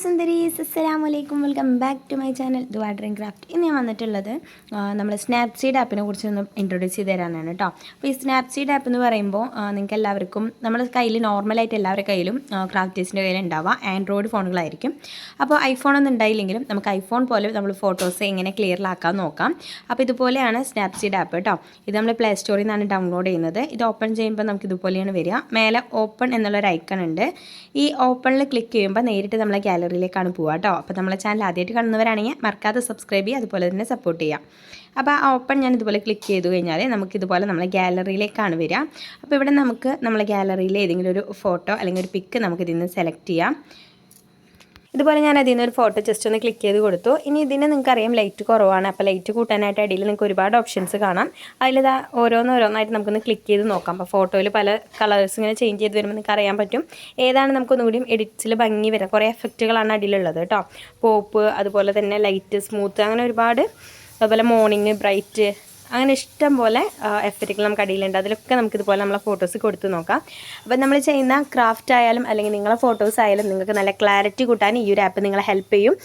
സുന്ദരീസ് അസ്സലാമു വലൈക്കും welcome back to my channel Dua Dream Craft. ഇന്ന് ഞാൻ വന്നിട്ടുള്ളത് നമ്മൾ സ്നാപ്സീഡ് ആപ്പിനെ കുറിച്ച് ഒന്ന് ഇൻട്രൊഡ്യൂസ് ചെയ്ത് തരാനാണ് കേട്ടോ അപ്പോൾ ഈ സ്നാപ്സീഡ് ആപ്പ് എന്ന് പറയുമ്പോൾ നിങ്ങൾക്ക് എല്ലാവർക്കും നമ്മുടെ കയ്യിൽ നോർമലായിട്ട് എല്ലാവരുടെ കയ്യിലും ക്രാഫ്റ്റേഴ്സിന്റെ കയ്യിൽ ഉണ്ടാവുക ആൻഡ്രോയിഡ് ഫോണുകളായിരിക്കും അപ്പോൾ ഐഫോൺ ഒന്നും ഉണ്ടായില്ലെങ്കിലും നമുക്ക് ഐഫോൺ പോലെ നമ്മൾ ഫോട്ടോസ് എങ്ങനെ ക്ലിയറിലാക്കാൻ നോക്കാം. അപ്പോൾ ഇതുപോലെയാണ് സ്നാപ്സീഡ് ആപ്പ് കേട്ടോ ഇത് നമ്മൾ പ്ലേ സ്റ്റോറിൽ നിന്നാണ് ഡൗൺലോഡ് ചെയ്യുന്നത്. ഇത് ഓപ്പൺ ചെയ്യുമ്പോൾ നമുക്ക് ഇതുപോലെയാണ് വരിക. മേലെ ഓപ്പൺ എന്നുള്ളൊരു ഐക്കൺ ഉണ്ട്. ഈ ഓപ്പണിൽ ക്ലിക്ക് ചെയ്യുമ്പോൾ നേരിട്ട് നമ്മളെ ഗാലറിയിലേക്കാണ് പോവുക കേട്ടോ. അപ്പോൾ നമ്മളെ ചാനൽ ആദ്യമായിട്ട് കാണുന്നവരാണെങ്കിൽ മറക്കാതെ സബ്സ്ക്രൈബ് ചെയ്യുക അതുപോലെ തന്നെ സപ്പോർട്ട് ചെയ്യാം അപ്പോൾ ആ ഓപ്പൺ ഞാൻ ഇതുപോലെ ക്ലിക്ക് ചെയ്ത് കഴിഞ്ഞാൽ നമുക്ക് ഇതുപോലെ നമ്മളെ ഗാലറിയിലേക്കാണ് വരിക. അപ്പോൾ ഇവിടെ നമുക്ക് നമ്മളെ ഗാലറിയിലെ ഏതെങ്കിലും ഒരു ഫോട്ടോ അല്ലെങ്കിൽ ഒരു പിക്ക് നമുക്ക് ഇതിൽ നിന്ന് സെലക്ട് ചെയ്യാം. ഇതുപോലെ ഞാൻ അതിൽ നിന്ന് ഒരു ഫോട്ടോ ജസ്റ്റ് ഒന്ന് ക്ലിക്ക് ചെയ്ത് കൊടുത്തു. ഇനി ഇതിന് നിങ്ങൾക്ക് അറിയാം ലൈറ്റ് കുറവാണ്. അപ്പോൾ ലൈറ്റ് കൂട്ടാനായിട്ട് അടിയിൽ നിങ്ങൾക്ക് ഒരുപാട് ഓപ്ഷൻസ് കാണാം. അതിലിതാ ഓരോന്ന് ഓരോന്നായിട്ട് നമുക്കൊന്ന് ക്ലിക്ക് ചെയ്ത് നോക്കാം. അപ്പോൾ ഫോട്ടോയിൽ പല കളേഴ്സ് ഇങ്ങനെ ചേഞ്ച് ചെയ്ത് വരുമ്പോൾ നിങ്ങൾക്ക് അറിയാൻ പറ്റും. ഏതാണ് നമുക്കൊന്നും കൂടിയും എഡിറ്റ്സിൽ ഭംഗി വരാം കുറേ എഫക്റ്റുകളാണ് അടിയിലുള്ളത് കേട്ടോ. പോപ്പ് അതുപോലെ തന്നെ ലൈറ്റ് സ്മൂത്ത് അങ്ങനെ ഒരുപാട്. അതുപോലെ മോർണിംഗ് ബ്രൈറ്റ് അങ്ങനെ ഇഷ്ടം പോലെ എഫക്റ്റുകൾ നമുക്ക് അടിയിലുണ്ട് അതിലൊക്കെ നമുക്ക് ഇതുപോലെ നമ്മളെ ഫോട്ടോസ് കൊടുത്ത് നോക്കാം. അപ്പോൾ നമ്മൾ ചെയ്യുന്ന ക്രാഫ്റ്റ് ആയാലും അല്ലെങ്കിൽ നിങ്ങളെ ഫോട്ടോസ് ആയാലും നിങ്ങൾക്ക് നല്ല ക്ലാരിറ്റി കൂട്ടാൻ ഈ ഒരു ആപ്പ് നിങ്ങളെ ഹെൽപ്പ് ചെയ്യും.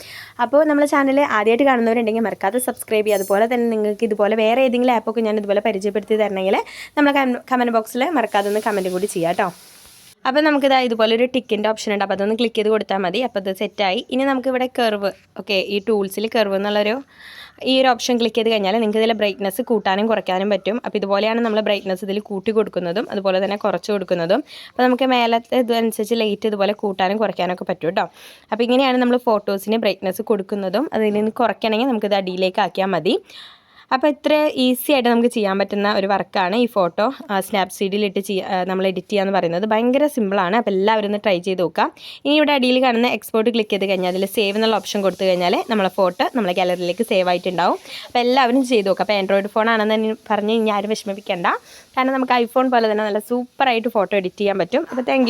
അപ്പോൾ നമ്മളെ ചാനൽ ആദ്യമായിട്ട് കാണുന്നവരുണ്ടെങ്കിൽ മറക്കാതെ സബ്സ്ക്രൈബ് ചെയ്യുക. അതുപോലെ തന്നെ നിങ്ങൾക്ക് ഇതുപോലെ വേറെ ഏതെങ്കിലും ആപ്പൊക്കെ ഞാൻ ഇതുപോലെ പരിചയപ്പെടുത്തി തരണമെങ്കിൽ നമ്മളെ കമന്റ് ബോക്സിൽ മറക്കാതെ ഒന്ന് കമന്റ് കൂടി ചെയ്യാം കേട്ടോ അപ്പോൾ നമുക്കിതാ ഇതുപോലെ ഒരു ടിക്കിന്റെ ഓപ്ഷൻ ഉണ്ട്. അപ്പോൾ അതൊന്ന് ക്ലിക്ക് ചെയ്ത് കൊടുത്താൽ മതി. അപ്പോൾ അത് സെറ്റായി ഇനി നമുക്കിവിടെ കർവ് ഓക്കെ ഈ ടൂൾസിൽ കർവ് എന്നുള്ളൊരു ഈ ഒരു ഓപ്ഷൻ ക്ലിക്ക് ചെയ്ത് കഴിഞ്ഞാൽ നിങ്ങൾക്ക് ഇതിലെ ബ്രൈറ്റ്നസ് കൂട്ടാനും കുറയ്ക്കാനും പറ്റും. അപ്പോൾ ഇതുപോലെയാണ് നമ്മൾ ബ്രൈറ്റ്നസ് ഇതിൽ കൂട്ടി കൊടുക്കുന്നതും അതുപോലെ തന്നെ കുറച്ച് കൊടുക്കുന്നതും. അപ്പോൾ നമുക്ക് മേലത്തെ ഇതനുസരിച്ച് ലൈറ്റ് ഇതുപോലെ കൂട്ടാനും കുറയ്ക്കാനൊക്കെ പറ്റും കേട്ടോ അപ്പോൾ ഇങ്ങനെയാണ് നമ്മൾ ഫോട്ടോസിന് ബ്രൈറ്റ്നസ് കൊടുക്കുന്നതും. അതിൽ നിന്ന് കുറയ്ക്കണമെങ്കിൽ നമുക്കിത് അടിയിലേക്ക് ആക്കിയാൽ മതി. അപ്പോൾ ഇത്ര ഈസി ആയിട്ട് നമുക്ക് ചെയ്യാൻ പറ്റുന്ന ഒരു വർക്കാണ് ഈ ഫോട്ടോ സ്നാപ്സീഡിലിട്ട് ചെയ്യുക നമ്മൾ എഡിറ്റ് ചെയ്യുക എന്ന് പറയുന്നത്. ഭയങ്കര സിമ്പിളാണ് അപ്പോൾ എല്ലാവരും ഒന്ന് ട്രൈ ചെയ്ത് നോക്കാം. ഇനി ഇവിടെ അടിയിൽ കാണുന്ന എക്സ്പോർട്ട് ക്ലിക്ക് ചെയ്ത് കഴിഞ്ഞാൽ അതിൽ സേവ് എന്നുള്ള ഓപ്ഷൻ കൊടുത്തു കഴിഞ്ഞാൽ നമ്മളെ ഫോട്ടോ നമ്മളെ ഗാലറിയിലേക്ക് സേവ് ആയിട്ടുണ്ടാവും. അപ്പോൾ എല്ലാവരും ചെയ്ത് നോക്കുക അപ്പോൾ ആൻഡ്രോയിഡ് ഫോൺ ആണെന്ന് പറഞ്ഞ് ഇനി ആരും വിഷമിപ്പിക്കേണ്ട. കാരണം നമുക്ക് ഐഫോൺ പോലെ തന്നെ നല്ല സൂപ്പറായിട്ട് ഫോട്ടോ എഡിറ്റ് ചെയ്യാൻ പറ്റും. അപ്പോൾ താങ്ക്